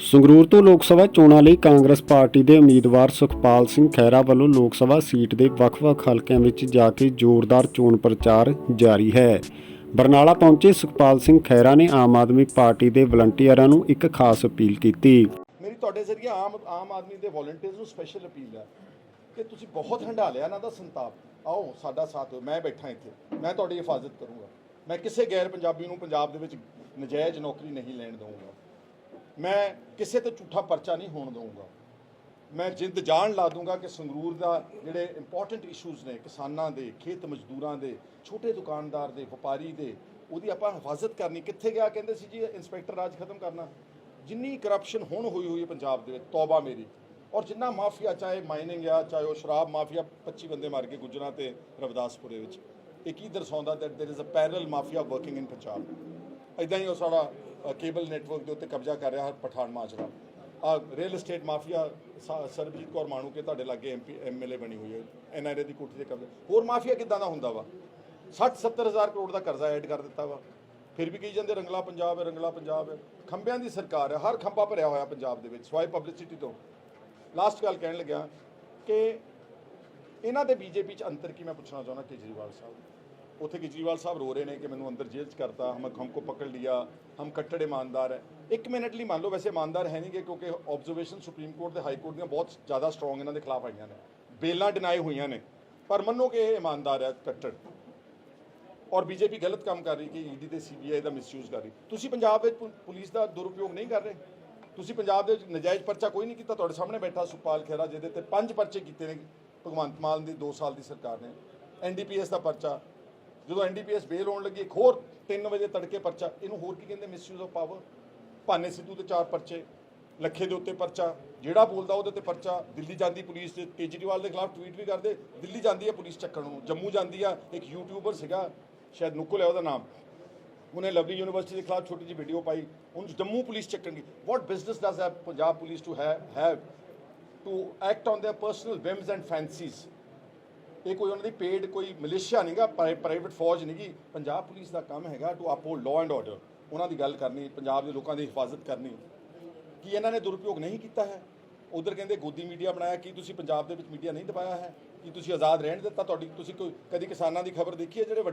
ਸੰਗਰੂਰ ਤੋਂ ਲੋਕ ਸਭਾ ਚੋਣਾਂ ਲਈ ਕਾਂਗਰਸ ਪਾਰਟੀ ਦੇ ਉਮੀਦਵਾਰ ਸੁਖਪਾਲ ਸਿੰਘ ਖਹਿਰਾ ਵੱਲੋਂ ਲੋਕ ਸਭਾ ਸੀਟ ਦੇ ਵੱਖ-ਵੱਖ ਹਲਕਿਆਂ ਵਿੱਚ ਜਾ ਕੇ ਜ਼ੋਰਦਾਰ ਚੋਣ ਪ੍ਰਚਾਰ ਜਾਰੀ ਹੈ। ਬਰਨਾਲਾ ਪਹੁੰਚੇ ਸੁਖਪਾਲ ਸਿੰਘ ਖਹਿਰਾ ਨੇ ਆਮ ਆਦਮੀ ਪਾਰਟੀ ਦੇ ਵਲੰਟੀਅਰਾਂ ਨੂੰ ਇੱਕ ਖਾਸ ਅਪੀਲ ਕੀਤੀ। ਮੇਰੀ ਤੁਹਾਡੇ ਜ਼ਰੀਏ ਆਮ ਆਮ ਆਦਮੀ ਦੇ ਵੋਲੰਟੀਅਰਸ ਨੂੰ ਸਪੈਸ਼ਲ ਅਪੀਲ ਹੈ ਕਿ ਤੁਸੀਂ ਬਹੁਤ ਹੰਢਾ ਲਿਆ ਇਹਨਾਂ ਦਾ ਸੰਤਾਪ। ਆਓ, ਸਾਡਾ ਸਾਥ ਦਿਓ, ਮੈਂ ਬੈਠਾ ਇੱਥੇ। ਮੈਂ ਤੁਹਾਡੀ ਹਿਫਾਜ਼ਤ ਕਰੂੰਗਾ। ਮੈਂ ਕਿਸੇ ਗੈਰ ਪੰਜਾਬੀ ਨੂੰ ਪੰਜਾਬ ਦੇ ਵਿੱਚ ਨਜਾਇਜ਼ ਨੌਕਰੀ ਨਹੀਂ ਲੈਣ ਦਊਂਗਾ। ਮੈਂ ਕਿਸੇ ਤੇ ਝੂਠਾ ਪਰਚਾ ਨਹੀਂ ਹੋਣ ਦਊਂਗਾ ਮੈਂ ਜਿੰਦ ਜਾਨ ਲਾ ਦੂੰਗਾ ਕਿ ਸੰਗਰੂਰ ਦਾ ਜਿਹੜੇ ਇੰਪੋਰਟੈਂਟ ਇਸ਼ੂਜ਼ ਨੇ ਕਿਸਾਨਾਂ ਦੇ ਖੇਤ ਮਜ਼ਦੂਰਾਂ ਦੇ ਛੋਟੇ ਦੁਕਾਨਦਾਰ ਦੇ ਵਪਾਰੀ ਦੇ ਉਹਦੀ ਆਪਾਂ ਹਿਫਾਜ਼ਤ ਕਰਨੀ ਕਿੱਥੇ ਗਿਆ ਕਹਿੰਦੇ ਸੀ ਜੀ ਇੰਸਪੈਕਟਰ ਰਾਜ ਖਤਮ ਕਰਨਾ ਜਿੰਨੀ ਕਰਪਸ਼ਨ ਹੁਣ ਹੋਈ ਹੋਈ ਹੈ ਪੰਜਾਬ ਦੇ ਵਿੱਚ ਤੌਬਾ ਮੇਰੀ ਔਰ ਜਿੰਨਾ ਮਾਫੀਆ ਚਾਹੇ ਮਾਈਨਿੰਗ ਆ ਚਾਹੇ ਉਹ ਸ਼ਰਾਬ ਮਾਫੀਆ 25 ਬੰਦੇ ਮਾਰ ਕੇ ਗੁਜਰਾਂ ਤੇ ਰਵਿਦਾਸਪੁਰੇ ਵਿੱਚ ਇਹ ਕੀ ਦਰਸਾਉਂਦਾ that there is a parallel mafia working in Punjab ਇਦਾਂ ਹੀ ਉਹ ਸਾਡਾ ਕੇਬਲ ਨੈਟਵਰਕ ਦੇ ਉੱਤੇ ਕਬਜ਼ਾ ਕਰ ਰਿਹਾ ਪਠਾਨ ਮਾਜਰਾ। ਆ ਰੀਅਲ ਏਸਟੇਟ ਮਾਫੀਆ ਸ- ਸਰਬਜੀਤ ਕੌਰ ਮਾਣੂ ਕੇ ਤੁਹਾਡੇ ਲਾਗੇ ਐਮਪੀ ਐਮਐਲਏ ਬਣੀ ਹੋਈ ਹੈ। ਐਨਆਰਏ ਦੀ ਕੋਠੀ ਦੇ ਕਬਜ਼ਾ। ਹੋਰ ਮਾਫੀਆ ਕਿੱਦਾਂ ਦਾ ਹੁੰਦਾ ਵਾ? 60 70 ਹਜ਼ਾਰ ਕਰੋੜ ਦਾ ਕਰਜ਼ਾ ਐਡ ਕਰ ਦਿੱਤਾ ਵਾ। ਫਿਰ ਵੀ ਕਹੀ ਜਾਂਦੇ? ਰੰਗਲਾ ਪੰਜਾਬ ਹੈ, ਰੰਗਲਾ ਪੰਜਾਬ ਹੈ। ਖੰਬਿਆਂ ਦੀ ਸਰਕਾਰ ਹੈ, ਹਰ ਖੰਭਾ ਭਰਿਆ ਹੋਇਆ ਪੰਜਾਬ ਦੇ ਵਿੱਚ, ਸਵਾਈ ਪਬਲਿਸਿਟੀ ਤੋਂ। ਲਾਸਟ ਗੱਲ ਕਹਿਣ ਲੱਗਿਆ ਕਿ ਇਹਨਾਂ ਦੇ ਬੀਜੇਪੀ ਚ ਅੰਤਰ ਕੀ ਮੈਂ ਪੁੱਛਣਾ ਚਾਹੁੰਦਾ, ਕੇਜਰੀਵਾਲ ਸਾਹਿਬ? ਉੱਥੇ ਕੇਜਰੀਵਾਲ ਸਾਹਿਬ ਰੋ ਰਹੇ ਨੇ ਕਿ ਮੈਨੂੰ ਅੰਦਰ ਜੇਲ੍ਹ ਚ ਕਰਤਾ, ਹਮ ਹਮਕੋ ਪਕੜ ਲਿਆ, ਹਮ ਕੱਟੜ ਇਮਾਨਦਾਰ ਹੈ। ਇੱਕ ਮਿੰਟ ਲਈ ਮੰਨ ਲਓ, ਵੈਸੇ ਇਮਾਨਦਾਰ ਹੈ ਨਹੀਂ ਗੇ ਕਿਉਂਕਿ ਆਬਜ਼ਰਵੇਸ਼ਨ ਸੁਪਰੀਮ ਕੋਰਟ ਤੇ ਹਾਈ ਕੋਰਟ ਦੀਆਂ ਬਹੁਤ ਜ਼ਿਆਦਾ ਸਟਰੋਂਗ ਇਹਨਾਂ ਦੇ ਖਿਲਾਫ ਆਈਆਂ ਨੇ। ਬੇਲਾਂ ਡਿਨਾਈ ਹੋਈਆਂ ਨੇ। ਪਰ ਮੰਨੋ ਕਿ ਇਹ ਇਮਾਨਦਾਰ ਹੈ, ਕੱਟੜ। ਔਰ ਬੀਜੇਪੀ ਗਲਤ ਕੰਮ ਕਰ ਰਹੀ ਕਿ ਈਡੀ ਤੇ ਸੀਬੀਆਈ ਦਾ ਮਿਸਯੂਜ਼ ਕਰ ਰਹੀ। ਤੁਸੀਂ ਪੰਜਾਬ ਵਿੱਚ ਪੁ- ਪੁਲਿਸ ਦਾ ਦੁਰਉਪਯੋਗ ਨਹੀਂ ਕਰ ਰਹੇ? ਤੁਸੀਂ ਪੰਜਾਬ ਦੇ ਵਿੱਚ ਨਜਾਇਜ਼ ਪਰਚਾ ਕੋਈ ਨਹੀਂ ਕੀਤਾ, ਤੁਹਾਡੇ ਸਾਹਮਣੇ ਬੈਠਾ ਸੁਪਾਲ ਖੇਰਾ ਜਿਹਦੇ ਤੇ ਪੰਜ ਪਰਚੇ ਕੀਤੇ ਨੇ ਭਗਵੰਤ ਮਾਨ ਦੀ 2 ਸਾਲ ਦੀ ਸਰਕਾਰ ਨੇ। ਐਨਡੀਪੀਐਸ ਦਾ ਪਰਚਾ ਜਦੋਂ ਐਨਡੀਪੀਐਸ ਬੇਲ ਹੋਣ ਲੱਗੀ ਇੱਕ ਹੋਰ 3 ਵਜੇ ਤੜਕੇ ਪਰਚਾ ਇਹਨੂੰ ਹੋਰ ਕੀ ਕਹਿੰਦੇ misuse of power Bhana Sidhu ਤੇ ਚਾਰ ਪਰਚੇ ਲੱਖੇ ਦੇ ਉੱਤੇ ਪਰਚਾ ਜਿਹੜਾ ਬੋਲਦਾ ਉਹਦੇ ਤੇ ਪਰਚਾ ਦਿੱਲੀ ਜਾਂਦੀ ਪੁਲਿਸ ਤੇ ਕੇਜਰੀਵਾਲ ਦੇ ਖਿਲਾਫ ਟਵੀਟ ਵੀ ਕਰਦੇ ਦਿੱਲੀ ਜਾਂਦੀ ਹੈ ਪੁਲਿਸ ਚੱਕਣ ਨੂੰ ਜੰਮੂ ਜਾਂਦੀ ਆ ਇੱਕ ਯੂਟਿਊਬਰ ਸੀਗਾ ਸ਼ਾਇਦ ਨੁਕਲ ਹੈ ਉਹਦਾ ਨਾਮ ਉਹਨੇ ਲਵਲੀ ਯੂਨੀਵਰਸਿਟੀ ਦੇ ਖਿਲਾਫ ਛੋਟੀ ਜਿਹੀ ਵੀਡੀਓ ਪਾਈ ਉਹਨੂੰ ਜੰਮੂ ਪੁਲਿਸ ਚੱਕਣ ਦੀ what business does have Punjab police to have have to act on their personal whims and fancies ਇਹ ਕੋਈ ਉਹਨਾਂ ਦੀ ਪੇਡ ਕੋਈ ਮਲੇਸ਼ੀਆ ਨਹੀਂਗਾ ਪ੍ਰਾਈਵੇਟ ਫੌਜ ਨਹੀਂਗੀ ਪੰਜਾਬ ਪੁਲਿਸ ਦਾ ਕੰਮ ਹੈਗਾ to uphold law and order ਉਹਨਾਂ ਦੀ ਗੱਲ ਕਰਨੀ, ਪੰਜਾਬ ਦੇ ਲੋਕਾਂ ਦੀ ਹਿਫਾਜ਼ਤ ਕਰਨੀ। ਕੀ ਇਹਨਾਂ ਨੇ ਦੁਰਉਪਯੋਗ ਨਹੀਂ ਕੀਤਾ ਹੈ? ਉਧਰ ਕਹਿੰਦੇ ਗੋਦੀ ਮੀਡੀਆ ਬਣਾਇਆ, ਕੀ ਤੁਸੀਂ ਪੰਜਾਬ ਦੇ ਵਿੱਚ ਮੀਡੀਆ ਨਹੀਂ ਦਬਾਇਆ ਹੈ? ਕੀ ਤੁਸੀਂ ਆਜ਼ਾਦ ਰਹਿਣ ਦਿੱਤਾ? ਤੁਹਾਡੀ, ਤੁਸੀਂ ਕੋਈ ਕਦੀ ਕਿਸਾਨਾਂ ਦੀ ਖਬਰ ਦੇਖੀ ਹੈ ਜਿਹੜੇ ਵੱਡੇ